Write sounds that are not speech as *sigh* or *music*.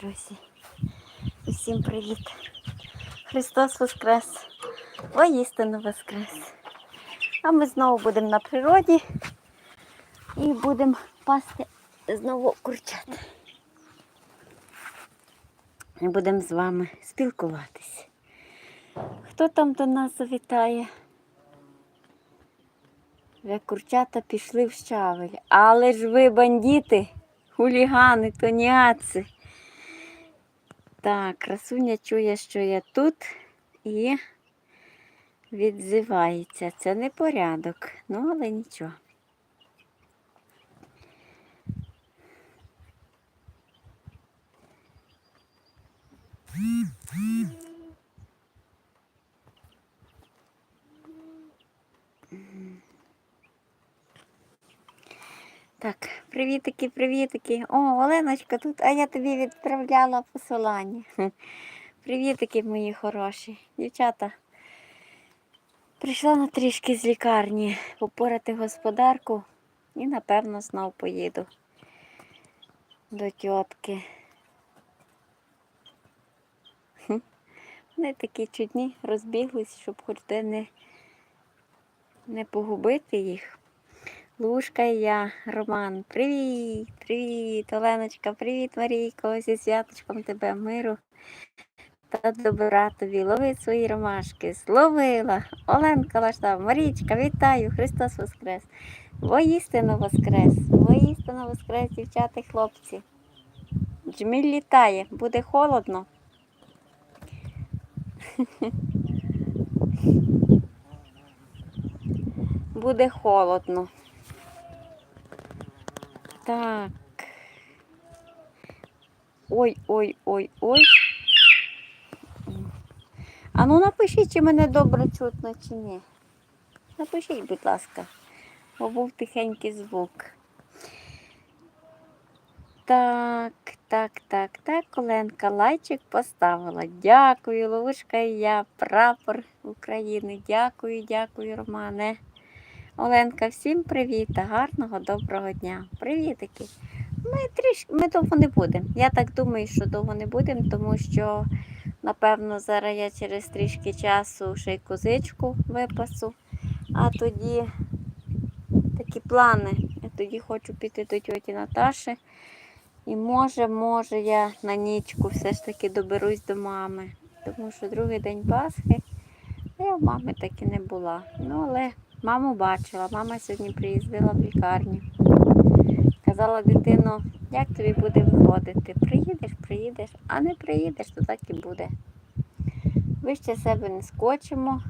друзі. Усім привіт. Христос Воскрес. Воістину Воскрес. А ми знову будемо на природі і будемо пасти знову курчат. І будемо з вами спілкуватися. Хто там до нас завітає? Вже курчата пішли в щавель. Але ж ви бандити, хулігани, тоніаці. Так, красуня чує, що я тут і відзивається. Це не порядок, ну але нічого. Так, привітики, привітики. О, Оленочка тут, а я тобі відправляла посилання. Привітики, мої хороші. Дівчата. Прийшла на трішки з лікарні попорати господарку і, напевно, знов поїду до тітки. Вони такі чудні, розбіглись, щоб хоч де не, не погубити їх. Лушка і я, Роман. Привіт, привіт, Оленочка, привіт, Марійко, зі святочком тебе, миру та добра тобі. Лови свої ромашки. Зловила. Оленка Лаштав, Марічка, вітаю, Христос Воскрес. Воістину Воскрес, воістину Воскрес, дівчата і хлопці. Джміль літає, буде холодно. *laughs* Буде холодно. Так. Ой, ой, ой, ой. А ну напишіть, чи мене добре чутно, чи ні. Напишіть, будь ласка, бо був тихенький звук. Так, так, так, так, Оленка лайчик поставила. Дякую, Ловушка і я, прапор України. Дякую, дякую, Романе. Оленка, всім привіт та гарного доброго дня. Привітики. Ми трішки ми довго не будемо. Я так думаю, що довго не будемо, тому що, напевно, зараз я через трішки часу ще й козичку випасу. А тоді такі плани. Я тоді хочу піти до тьоті Наташі. І може, може, я на нічку все ж таки доберусь до мами. Тому що другий день Пасхи я в мами так і не була. Ну, але маму бачила. Мама сьогодні приїздила в лікарню. Казала дитино, як тобі буде виходити? Приїдеш, приїдеш, а не приїдеш, то так і буде. Вище себе не скочимо,